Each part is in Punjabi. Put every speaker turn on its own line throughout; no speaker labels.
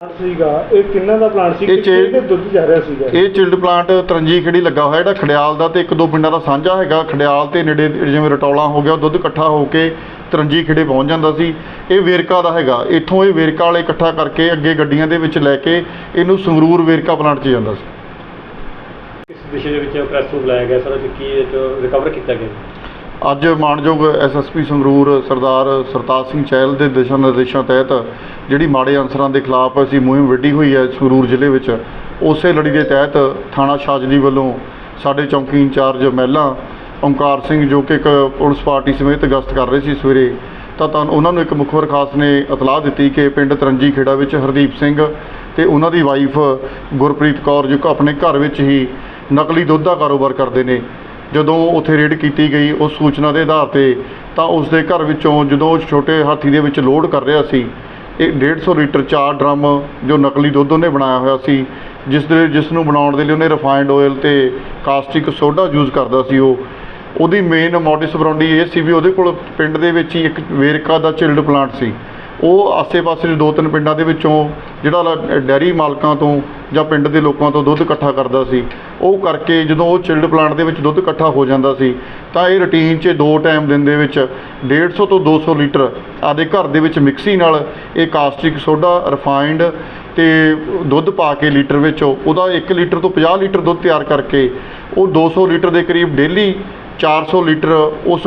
ਪਲਾਂਟ ਸੀਗਾ ਇਹ ਕਿੰਨਾ ਦਾ ਪਲਾਂਟ ਸੀ
ਇਹ ਚੇ-
ਕਿਹਦੇ ਦੁੱਧ ਜਾ ਰਿਹਾ ਸੀਗਾ?
ਇਹ ਚਿਲਡ ਪਲਾਂਟ ਤਰੰਜੀ ਖੇੜੀ ਲੱਗਾ ਹੋਇਆ ਜਿਹੜਾ ਖੜਿਆਲ ਦਾ ਤੇ ਇੱਕ ਦੋ ਪਿੰਡਾਂ ਦਾ ਸਾਂਝਾ ਹੈਗਾ ਖੜਿਆਲ ਤੇ ਨੇੜੇ ਜਿਵੇਂ ਰਟੌਲਾ ਹੋ ਗਿਆ ਉਹ ਦੁੱਧ ਇਕੱਠਾ ਹੋ ਕੇ ਤਰੰਜੀ ਖੇੜੇ ਪਹੁੰਚ ਜਾਂਦਾ ਸੀ। ਇਹ ਵੇਰਕਾ ਦਾ ਹੈਗਾ ਇੱਥੋਂ ਇਹ ਵੇਰਕਾ ਵਾਲੇ ਇਕੱਠਾ ਕਰਕੇ ਅੱਗੇ ਗੱਡੀਆਂ ਦੇ ਵਿੱਚ ਲੈ ਕੇ ਇਹਨੂੰ ਸੰਗਰੂਰ ਵੇਰਕਾ ਪਲਾਂਟ 'ਚ ਜਾਂਦਾ ਸੀ।
ਇਸ ਵਿਸ਼ੇ ਦੇ ਵਿੱਚ ਪ੍ਰੈਸ ਨੂੰ ਬੁਲਾਇਆ ਗਿਆ ਸਰ ਅੱਜ ਕੀ ਇਹ 'ਚੋਂ ਰਿਕਵਰ ਕੀਤਾ ਗਿਆ?
ਅੱਜ ਮਾਨਯੋਗ ਐਸਐਸਪੀ ਸੰਗਰੂਰ ਸਰਦਾਰ ਸਰਤਾਜ ਸਿੰਘ ਚਹਿਲ ਦੇ ਦਿਸ਼ਾ ਨਿਰਦੇਸ਼ਾਂ ਤਹਿਤ ਜਿਹੜੀ ਮਾੜੇ ਅਨਸਰਾਂ ਦੇ ਖਿਲਾਫ ਅਸੀਂ ਮੁਹਿੰਮ ਵਿੱਢੀ ਹੋਈ ਹੈ ਸੰਗਰੂਰ ਜ਼ਿਲ੍ਹੇ ਵਿੱਚ, ਉਸੇ ਲੜੀ ਦੇ ਤਹਿਤ ਥਾਣਾ ਸ਼ਾਜਲੀ ਵੱਲੋਂ ਸਾਡੇ ਚੌਂਕੀ ਇੰਚਾਰਜ ਮਹਿਲਾ ਓਮਕਾਰ ਸਿੰਘ ਜੋ ਕਿ ਇੱਕ ਪੁਲਿਸ ਪਾਰਟੀ ਸਮੇਤ ਗਸ਼ਤ ਕਰ ਰਹੇ ਸੀ ਸਵੇਰੇ, ਤਾਂ ਤਾਂ ਉਹਨਾਂ ਨੂੰ ਇੱਕ ਮੁਖਬਰ ਖਾਸ ਨੇ ਇਤਲਾਹ ਦਿੱਤੀ ਕਿ ਪਿੰਡ ਤਰੰਜੀ ਖੇੜਾ ਵਿੱਚ ਹਰਦੀਪ ਸਿੰਘ ਤੇ ਉਹਨਾਂ ਦੀ ਵਾਈਫ ਗੁਰਪ੍ਰੀਤ ਕੌਰ ਜੋ ਕਿ ਆਪਣੇ ਘਰ ਵਿੱਚ ਹੀ ਨਕਲੀ ਦੁੱਧ ਦਾ ਕਾਰੋਬਾਰ ਕਰਦੇ ਨੇ। ਜਦੋਂ ਉੱਥੇ ਰੇਡ ਕੀਤੀ ਗਈ, ਉਸ ਸੂਚਨਾ ਦੇ ਆਧਾਰ ਤੇ ਤਾਂ ਉਸ ਦੇ ਘਰ ਵਿੱਚੋਂ ਜਦੋਂ ਛੋਟੇ ਹਾਥੀ ਦੇ ਵਿੱਚ ਲੋਡ ਕਰ ਰਿਹਾ ਸੀ, ਇਹ 150 ਲੀਟਰ ਚਾਰ ਡਰਮ ਜੋ ਨਕਲੀ ਦੁੱਧ ਉਹਨੇ ਬਣਾਇਆ ਹੋਇਆ ਸੀ, ਜਿਸ ਦੇ, ਜਿਸ ਨੂੰ ਬਣਾਉਣ ਦੇ ਲਈ ਉਹਨੇ ਰਿਫਾਈਨਡ ਆਇਲ ਤੇ ਕਾਸਟਿਕ ਸੋਡਾ ਯੂਜ਼ ਕਰਦਾ ਸੀ ਉਹ। ਉਹਦੀ ਮੇਨ ਮੋਡਿਸ ਬਰਾਉਂਡੀ ਇਹ ਸੀ ਵੀ ਉਹਦੇ ਕੋਲ ਪਿੰਡ ਦੇ ਵਿੱਚ ਹੀ ਇੱਕ ਵੇਰਕਾ ਦਾ ਚਿਲਡ ਪਲਾਂਟ ਸੀ। ਉਹ ਆਸੇ-ਪਾਸੇ ਦੇ ਦੋ ਤਿੰਨ ਪਿੰਡਾਂ ਦੇ ਵਿੱਚੋਂ ਜਿਹੜਾ ਲਾ- ਡੈਰੀ ਮਾਲਕਾਂ ਤੋਂ ਜਾਂ ਪਿੰਡ ਦੇ ਲੋਕਾਂ ਤੋਂ ਦੁੱਧ ਇਕੱਠਾ ਕਰਦਾ ਸੀ, ਉਹ ਕਰਕੇ ਜਦੋਂ ਉਹ ਚਿਲਡ ਪਲਾਂਟ ਦੇ ਵਿੱਚ ਦੁੱਧ ਇਕੱਠਾ ਹੋ ਜਾਂਦਾ ਸੀ, ਤਾਂ ਇਹ ਰੁਟੀਨ 'ਚ ਦੋ ਟਾਈਮ ਦਿਨ ਦੇ ਵਿੱਚ 150 ਤੋਂ 200 ਲੀਟਰ ਆਦੇ ਘਰ ਦੇ ਵਿੱਚ ਮਿਕਸੀ ਨਾਲ ਇਹ ਕਾਸਟਿਕ ਸੋਡਾ ਰਿਫਾਈਨਡ ਤੇ ਦੁੱਧ ਪਾ ਕੇ ਲੀਟਰ ਵਿੱਚ, ਉਹਦਾ 1 ਲੀਟਰ ਤੋਂ 50 ਲੀਟਰ ਦੁੱਧ ਤਿਆਰ ਕਰਕੇ ਉਹ 200 ਲੀਟਰ ਦੇ ਕਰੀਬ ਡੇਲੀ 400 ਲੀਟਰ ਉਸ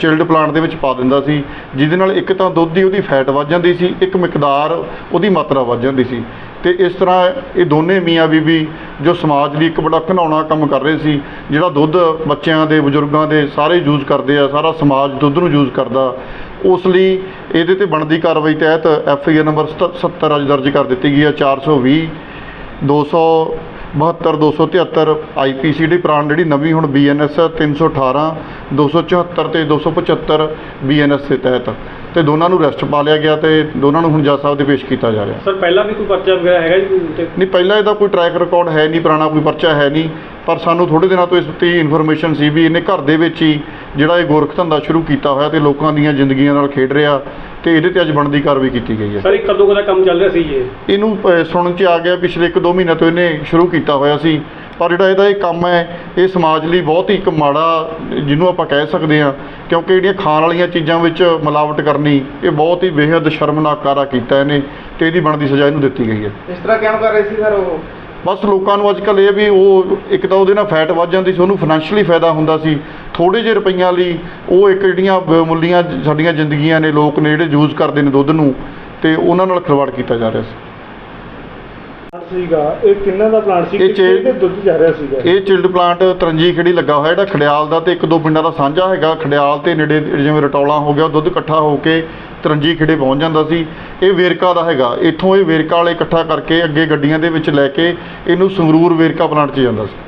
ਚਿਲਡ ਪਲਾਂਟ ਦੇ ਵਿੱਚ ਪਾ ਦਿੰਦਾ ਸੀ, ਜਿਹਦੇ ਨਾਲ ਇੱਕ ਤਾਂ ਦੁੱਧ ਦੀ ਉਹਦੀ ਫੈਟ ਵੱਧ ਜਾਂਦੀ ਸੀ, ਇੱਕ ਮਿਕਦਾਰ ਉਹਦੀ ਮਾਤਰਾ ਵੱਧ ਜਾਂਦੀ ਸੀ। ਤੇ ਇਸ ਤਰ੍ਹਾਂ ਇਹ ਦੋਨੇ ਮੀਆਂ ਬੀਬੀ ਜੋ ਸਮਾਜ ਲਈ ਇੱਕ ਬੜਾ ਘਿਨਾਉਣਾ ਕੰਮ ਕਰ ਰਹੇ ਸੀ, ਜਿਹੜਾ ਦੁੱਧ ਬੱਚਿਆਂ ਦੇ, ਬਜ਼ੁਰਗਾਂ ਦੇ ਸਾਰੇ ਯੂਜ਼ ਕਰਦੇ ਆ, ਸਾਰਾ ਸਮਾਜ ਦੁੱਧ ਨੂੰ ਯੂਜ਼ ਕਰਦਾ, ਉਸ ਲਈ ਇਹਦੇ ਤੇ ਬਣਦੀ ਕਾਰਵਾਈ ਤਹਿਤ ਐਫ ਆਈ ਆਰ ਨੰਬਰ 77 ਅੱਜ ਦਰਜ ਕਰ ਦਿੱਤੀ ਗਈ ਹੈ 420 200 72 273 ਆਈਪੀਸੀ ਦੀ ਪ੍ਰਾਣ ਜਿਹੜੀ ਨਵੀਂ ਹੁਣ ਬੀਐਨਐਸ 318 274 ਤੇ 275 ਬੀਐਨਐਸ ਦੇ ਤਹਿਤ। ਤੇ ਦੋਨਾਂ ਨੂੰ ਅਰੈਸਟ ਪਾ ਲਿਆ ਗਿਆ ਤੇ ਦੋਨਾਂ ਨੂੰ ਹੁਣ ਜੱਜ ਸਾਹਿਬ ਦੇ ਪੇਸ਼ ਕੀਤਾ ਜਾ ਰਿਹਾ।
ਸਰ ਪਹਿਲਾਂ ਵੀ ਕੋਈ ਪਰਚਾ ਵਗੈਰਾ ਹੈਗਾ ਜੀ ਤੇ
ਨਹੀਂ ਪਹਿਲਾਂ ਇਹਦਾ ਕੋਈ ਟਰੈਕ ਰਿਕਾਰਡ ਹੈ ਨਹੀਂ ਪੁਰਾਣਾ ਕੋਈ ਪਰਚਾ ਹੈ ਨਹੀਂ ਪਰ ਸਾਨੂੰ ਥੋੜੇ ਦਿਨਾਂ ਤੋਂ ਇਸ ਤੇ ਇਨਫੋਰਮੇਸ਼ਨ ਸੀ ਵੀ ਇਹਨੇ ਘਰ ਦੇ ਵਿੱਚ ਹੀ ਜਿਹੜਾ ਇਹ ਗੋਰਖ ਧੰਦਾ ਸ਼ੁਰੂ ਕੀਤਾ ਹੋਇਆ ਤੇ ਲੋਕਾਂ ਦੀਆਂ ਜ਼ਿੰਦਗੀਆਂ ਨਾਲ ਖੇਡ ਰਿਹਾ। ਤੇ ਇਹਦੇ ਤੇ ਅੱਜ ਬਣਦੀ ਕਾਰਵਾਈ ਕੀਤੀ ਗਈ ਹੈ।
ਸਰ ਇਹ ਕਦੋਂ ਕੁ ਦਾ ਕੰਮ ਚੱਲ ਰਿਹਾ ਸੀ ਇਹ?
ਇਹਨੂੰ ਅ, ਸੁਣਨ ਚ ਆ ਗਿਆ ਪਿਛਲੇ 1-2 ਮਹੀਨੇ ਤੋਂ ਇਹਨੇ ਸ਼ੁਰੂ ਕੀਤਾ ਹੋਇਆ ਸੀ। ਪਰ ਜਿਹੜਾ ਇਹਦਾ ਇਹ ਕੰਮ ਹੈ ਇਹ ਸਮਾਜ ਲਈ ਬਹੁਤ ਹੀ ਇੱਕ ਮਾੜਾ ਜਿਹਨੂੰ ਆਪਾਂ ਕਹਿ ਸਕਦੇ ਹਾਂ ਕਿਉਂਕਿ ਜਿਹੜੀਆਂ ਖਾਣ ਵਾਲੀਆਂ ਚੀਜ਼ਾਂ ਵਿੱਚ ਮਿਲਾਵਟ ਕਰਨੀ ਇਹ ਬਹੁਤ ਹੀ ਬੇਹੱਦ ਸ਼ਰਮਨਾਕ ਕਾਰਾ ਕੀਤਾ ਇਹਨੇ ਤੇ ਇਹਦੀ ਬਣਦੀ ਸਜ਼ਾ ਇਹਨੂੰ ਦਿੱਤੀ ਗਈ ਹੈ।
ਇਸ ਤਰ੍ਹਾਂ ਕਿਉਂ ਕਰ ਰਹੇ ਸੀ ਸਰ ਉਹ?
ਬਸ ਲੋਕਾਂ ਨੂੰ ਅੱਜ ਕੱਲ੍ਹ ਇਹ ਵੀ ਉਹ ਇੱਕ ਤਾਂ ਉਹਦੇ ਨਾਲ ਫੈਟ ਵੱਧ ਜਾਂਦੀ ਸੀ, ਉਹਨੂੰ ਫਾਈਨੈਂਸ਼ੀਅਲੀ ਫਾਇਦਾ ਹੁੰਦਾ ਸੀ। ਥੋੜੇ ਜਿਹੇ ਰੁਪਈਆਂ ਲਈ ਉਹ ਇੱਕ ਜਿਹੜੀਆਂ ਮੁੱਲੀਆਂ ਸਾਡੀਆਂ ਜ਼ਿੰਦਗੀਆਂ ਨੇ, ਲੋਕ ਨੇ ਜਿਹੜੇ ਯੂਜ਼ ਕਰਦੇ ਨੇ ਦੁੱਧ ਨੂੰ ਤੇ ਉਹਨਾਂ ਨਾਲ ਖਿਲਵਾੜ ਕੀਤਾ ਜਾ ਰਿਹਾ ਸੀ।
ਸੀਗਾ ਇਹ ਕਿੰਨਾ ਦਾ ਪਲਾਂਟ ਸੀ?
ਇਹ ਚੇ-
ਕਿਹਦੇ ਦੁੱਧ ਜਾ ਰਿਹਾ ਸੀਗਾ?
ਇਹ ਚਿਲਡ ਪਲਾਂਟ ਤਰੰਜੀ ਖੇੜੀ ਲੱਗਾ ਹੋਇਆ ਜਿਹੜਾ ਖੜਿਆਲ ਦਾ ਤੇ ਇੱਕ ਦੋ ਪਿੰਡਾਂ ਦਾ ਸਾਂਝਾ ਹੈਗਾ। ਖੜਿਆਲ ਤੇ ਨੇੜੇ ਜਿਵੇਂ ਰਟੌਲਾ ਹੋ ਗਿਆ ਦੁੱਧ ਇਕੱਠਾ ਹੋ ਕੇ ਤਰੰਜੀ ਖੇੜੇ ਪਹੁੰਚ ਜਾਂਦਾ ਸੀ। ਇਹ ਵੇਰਕਾ ਦਾ ਹੈਗਾ। ਇੱਥੋਂ ਇਹ ਵੇਰਕਾ ਵਾਲੇ ਇਕੱਠਾ ਕਰਕੇ ਅੱਗੇ ਗੱਡੀਆਂ ਦੇ ਵਿੱਚ ਲੈ ਕੇ ਇਹਨੂੰ ਸੰਗਰੂਰ ਵੇਰਕਾ ਪਲਾਂਟ 'ਚ ਜਾਂਦਾ ਸੀ।